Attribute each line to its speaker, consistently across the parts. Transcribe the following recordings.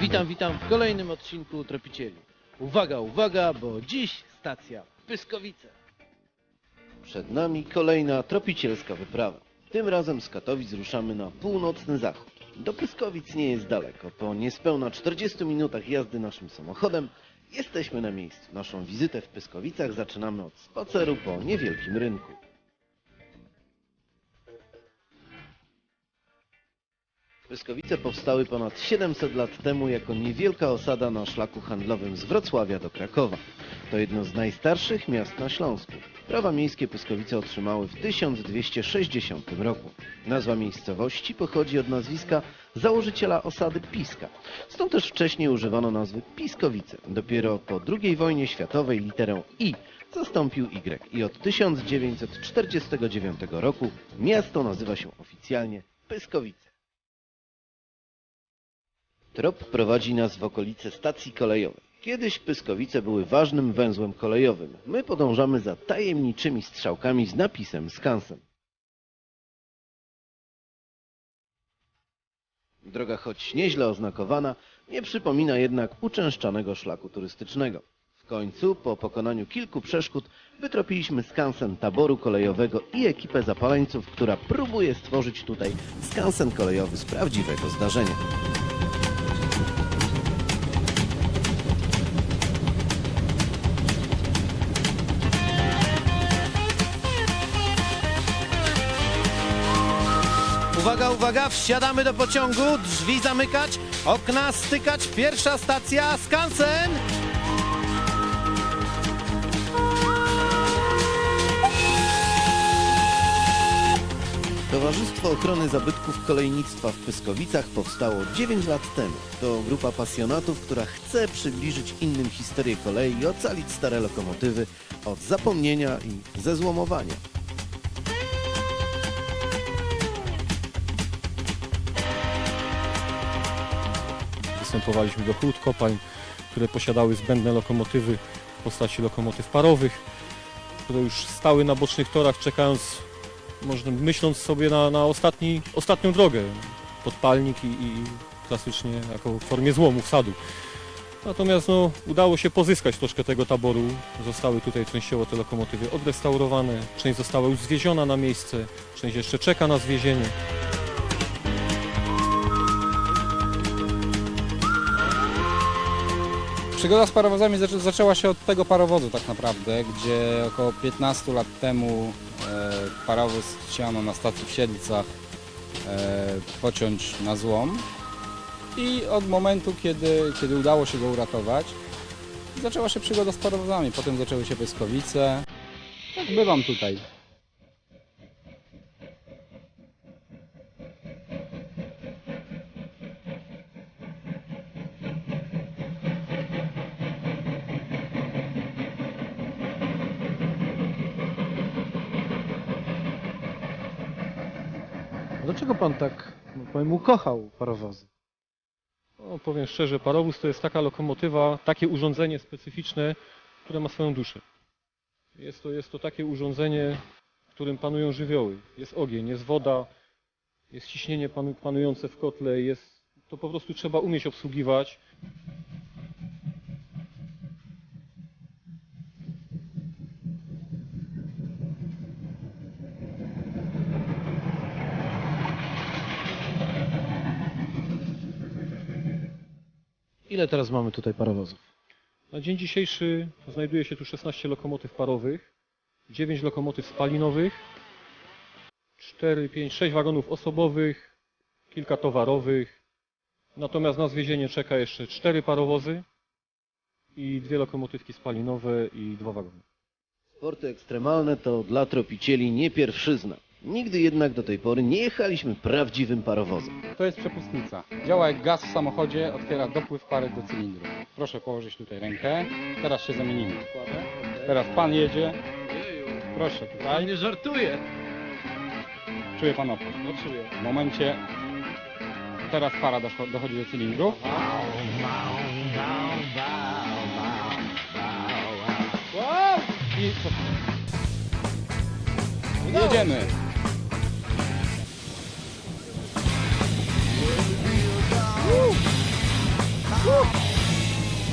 Speaker 1: Witam, witam w kolejnym odcinku Tropicieli. Uwaga, uwaga, bo dziś stacja Pyskowice. Przed nami kolejna tropicielska wyprawa. Tym razem z Katowic ruszamy na północny zachód. Do Pyskowic nie jest daleko. Po niespełna 40 minutach jazdy naszym samochodem jesteśmy na miejscu. Naszą wizytę w Pyskowicach zaczynamy od spaceru po niewielkim rynku. Pyskowice powstały ponad 700 lat temu jako niewielka osada na szlaku handlowym z Wrocławia do Krakowa. To jedno z najstarszych miast na Śląsku. Prawa miejskie Pyskowice otrzymały w 1260 roku. Nazwa miejscowości pochodzi od nazwiska założyciela osady Piska. Stąd też wcześniej używano nazwy Piskowice. Dopiero po II wojnie światowej literę I zastąpił Y i od 1949 roku miasto nazywa się oficjalnie Pyskowice. Trop prowadzi nas w okolice stacji kolejowej. Kiedyś Pyskowice były ważnym węzłem kolejowym. My podążamy za tajemniczymi strzałkami z napisem Skansen. Droga choć nieźle oznakowana, nie przypomina jednak uczęszczanego szlaku turystycznego. W końcu, po pokonaniu kilku przeszkód, wytropiliśmy skansen taboru kolejowego i ekipę zapaleńców, która próbuje stworzyć tutaj skansen kolejowy z prawdziwego zdarzenia. Uwaga, uwaga, wsiadamy do pociągu, drzwi zamykać, okna stykać, pierwsza stacja Skansen! Towarzystwo Ochrony Zabytków Kolejnictwa w Pyskowicach powstało 9 lat temu. To grupa pasjonatów, która chce przybliżyć innym historię kolei i ocalić stare lokomotywy od zapomnienia i zezłomowania.
Speaker 2: Występowaliśmy do hut kopalń, które posiadały zbędne lokomotywy w postaci lokomotyw parowych, które już stały na bocznych torach, czekając, można, myśląc sobie na, na ostatni, ostatnią drogę, podpalnik i, i klasycznie jako w formie złomu wsadu. Natomiast no, udało się pozyskać troszkę tego taboru. Zostały tutaj częściowo te lokomotywy odrestaurowane, część została już zwieziona na miejsce, część jeszcze czeka na zwiezienie.
Speaker 3: Przygoda z parowozami zaczę- zaczęła się od tego parowozu tak naprawdę, gdzie około 15 lat temu e, parowóz chciano na stacji w Siedlcach e, pociąć na złom i od momentu, kiedy, kiedy udało się go uratować, zaczęła się przygoda z parowozami. Potem zaczęły się Pyskowice. Tak bywam tutaj.
Speaker 1: Dlaczego pan tak, powiem, ukochał parowozy?
Speaker 2: No, powiem szczerze, parowóz to jest taka lokomotywa, takie urządzenie specyficzne, które ma swoją duszę. Jest to, jest to takie urządzenie, w którym panują żywioły. Jest ogień, jest woda, jest ciśnienie panu, panujące w kotle, jest, to po prostu trzeba umieć obsługiwać.
Speaker 1: Ile teraz mamy tutaj parowozów?
Speaker 2: Na dzień dzisiejszy znajduje się tu 16 lokomotyw parowych, 9 lokomotyw spalinowych, 4, 5, 6 wagonów osobowych, kilka towarowych. Natomiast na zwiezienie czeka jeszcze 4 parowozy i dwie lokomotywki spalinowe i dwa wagony.
Speaker 1: Sporty ekstremalne to dla tropicieli nie pierwszyzna. Nigdy jednak do tej pory nie jechaliśmy prawdziwym parowozem.
Speaker 3: To jest przepustnica. Działa jak gaz w samochodzie, otwiera dopływ pary do cylindru. Proszę położyć tutaj rękę. Teraz się zamienimy. Teraz pan jedzie. Proszę tutaj.
Speaker 1: nie żartuję.
Speaker 3: Czuje pan opór.
Speaker 1: No czuję.
Speaker 3: W momencie teraz para doszło- dochodzi do cylindru. I jedziemy.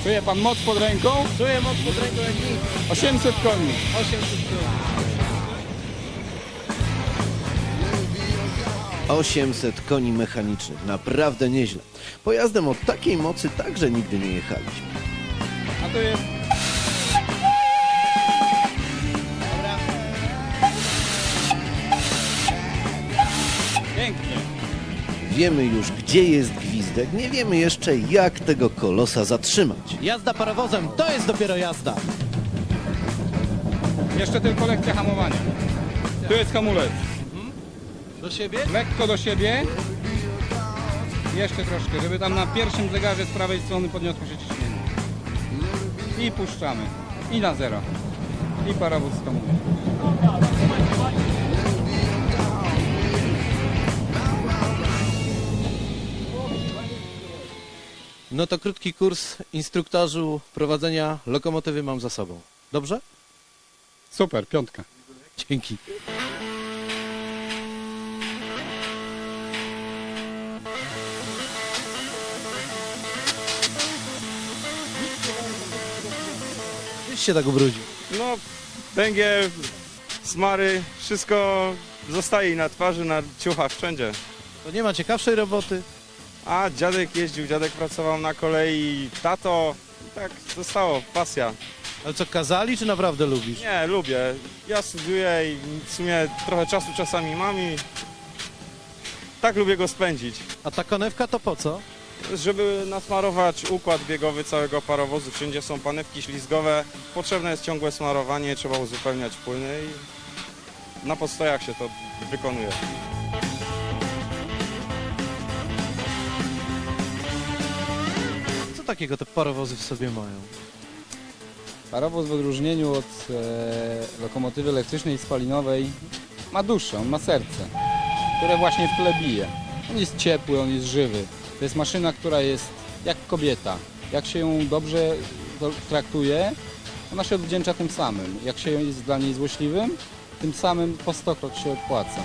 Speaker 3: Czuje pan moc pod ręką?
Speaker 1: Czuję moc pod ręką jak nic.
Speaker 3: 800 koni.
Speaker 1: 800 koni. 800 koni mechanicznych, naprawdę nieźle. Pojazdem o takiej mocy także nigdy nie jechaliśmy.
Speaker 3: A to jest... Pięknie.
Speaker 1: Wiemy już, gdzie jest gwizdek, nie wiemy jeszcze, jak tego kolosa zatrzymać.
Speaker 4: Jazda parowozem to jest dopiero jazda.
Speaker 3: Jeszcze tylko lekcja hamowania. Tu jest hamulec.
Speaker 4: Do siebie?
Speaker 3: Lekko do siebie. Jeszcze troszkę, żeby tam na pierwszym zegarze z prawej strony podniosło się ciśnienie. I puszczamy. I na zero. I parowóz hamuje.
Speaker 4: No to krótki kurs instruktorzu prowadzenia lokomotywy mam za sobą. Dobrze?
Speaker 3: Super, piątka.
Speaker 4: Dzięki. Gdzieś się tak ubrudził.
Speaker 5: No, węgiel, smary, wszystko zostaje i na twarzy, na ciuchach, wszędzie.
Speaker 4: To nie ma ciekawszej roboty.
Speaker 5: A dziadek jeździł, dziadek pracował na kolei, tato, i tak zostało, pasja.
Speaker 4: Ale co, kazali czy naprawdę lubisz?
Speaker 5: Nie, lubię. Ja studiuję i w sumie trochę czasu czasami mam i tak lubię go spędzić.
Speaker 4: A ta konewka to po co?
Speaker 5: Żeby nasmarować układ biegowy całego parowozu, wszędzie są panewki ślizgowe, potrzebne jest ciągłe smarowanie, trzeba uzupełniać płyny i na postojach się to wykonuje.
Speaker 4: Takiego te parowozy w sobie mają?
Speaker 3: Parowóz w odróżnieniu od e, lokomotywy elektrycznej i spalinowej ma duszę, on ma serce, które właśnie w tle bije. On jest ciepły, on jest żywy. To jest maszyna, która jest jak kobieta. Jak się ją dobrze do- traktuje, ona się odwdzięcza tym samym. Jak się jest dla niej złośliwym, tym samym po stokroć się opłaca.